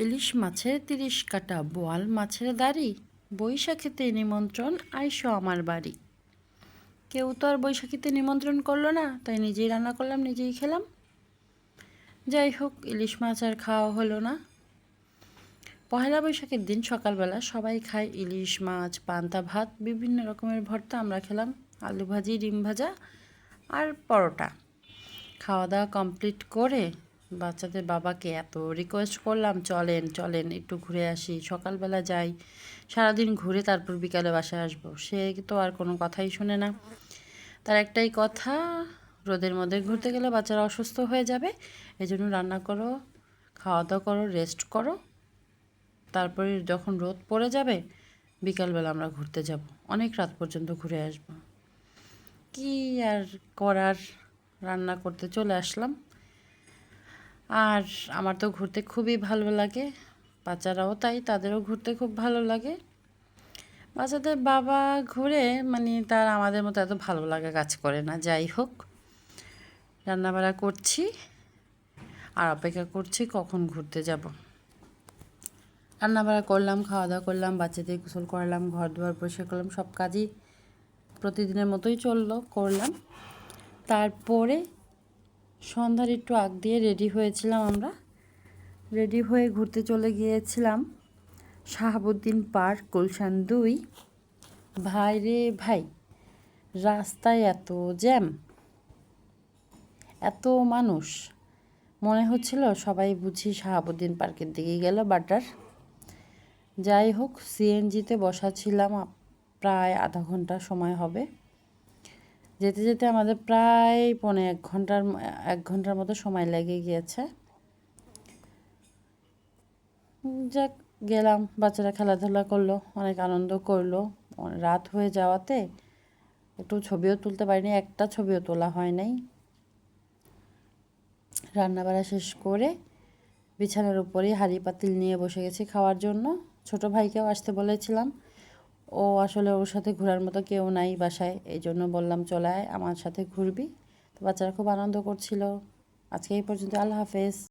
ইলিশ মাছের তিরিশ কাটা বোয়াল মাছের দাড়ি বৈশাখীতে নিমন্ত্রণ আইসো আমার বাড়ি। কেউ তো আর বৈশাখীতে নিমন্ত্রণ করল না, তাই নিজেই রান্না করলাম, নিজেই খেলাম। যাই হোক, ইলিশ মাছ আর খাওয়া হলো না। পহেলা বৈশাখের দিন সকালবেলা সবাই খায় ইলিশ মাছ, পান্তা ভাত, বিভিন্ন রকমের ভর্তা আমরা খেলাম, আলু ভাজি, ডিম ভাজা আর পরোটা। খাওয়া দাওয়া কমপ্লিট করে বাচ্চাদের বাবাকে এত রিকোয়েস্ট করলাম, চলেন চলেন, একটু ঘুরে আসি, সকালবেলা যাই। সারাদিন ঘুরে তারপর বিকালে বাসায় আসব। সে তো আর কোনো কথাই শোনে না। তার একটাই কথা, রোদের মধ্যে ঘুরতে গেলে বাচ্চারা অসুস্থ হয়ে যাবে এই জন্য রান্না করো খাওয়া দাওয়া করো রেস্ট করো। তারপরে যখন রোদ পড়ে যাবে, বিকালবেলা আমরা ঘুরতে যাব। অনেক রাত পর্যন্ত ঘুরে আসব। কি আর করার? রান্না করতে চলে আসলাম। আর আমার তো ঘুরতে খুবই ভালো লাগে। বাচ্চারাও তাই, তাদেরও ঘুরতে খুব ভালো লাগে। বাচ্চাদের বাবা ঘুরে মানে তার আমাদের মতো এত ভালো লাগা কাজ করে না, যাই হোক। রান্নাবাড়া করছি, আর অপেক্ষা করছি কখন ঘুরতে যাব। রান্নাবাড়া করলাম খাওয়া দাওয়া করলাম, বাচ্চাদের গোসল করালাম ঘর দুয়ার পরিষ্কার করলাম, সব কাজই প্রতিদিনের মতোই চলল, করলাম। তারপরে সন্ধ্যার একটু আগ দিয়ে রেডি হয়েছিলাম আমরা। রেডি হয়ে ঘুরতে চলে গিয়েছিলাম শাহাবুদ্দিন পার্ক, গুলশান দুই। ভাই রে ভাই, রাস্তায় এত জ্যাম, এত মানুষ। মনে হচ্ছিল সবাই বুঝি শাহাবুদ্দিন পার্কের দিকে গেল বাটার যাই হোক সিএনজিতে বসা ছিলাম প্রায় আধা ঘণ্টা সময় হবে। যেতে যেতে আমাদের প্রায় পৌনে এক ঘণ্টার এক ঘণ্টার মতো সময় লেগে গিয়েছে। যাক, গেলাম, বাচ্চারা খেলাধুলা করল, অনেক আনন্দ করল। রাত হয়ে যাওয়াতে একটু ছবিও তুলতে পারিনি, একটা ছবিও তোলা হয় নাই। রান্নাবাড়া শেষ করে বিছানার উপরেই হাঁড়ি পাতিল নিয়ে বসে গেছি খাওয়ার জন্য। ছোট ভাইকেও আসতে বলেছিলাম ও আসলে ওর সাথে ঘোরার মতো কেউ নাই বাসায় এই জন্য বললাম, চলে আয়, আমার সাথে ঘুরবি। তো বাচ্চারা খুব আনন্দ করছিল। আজকে এই পর্যন্ত, আল্লাহ হাফেজ।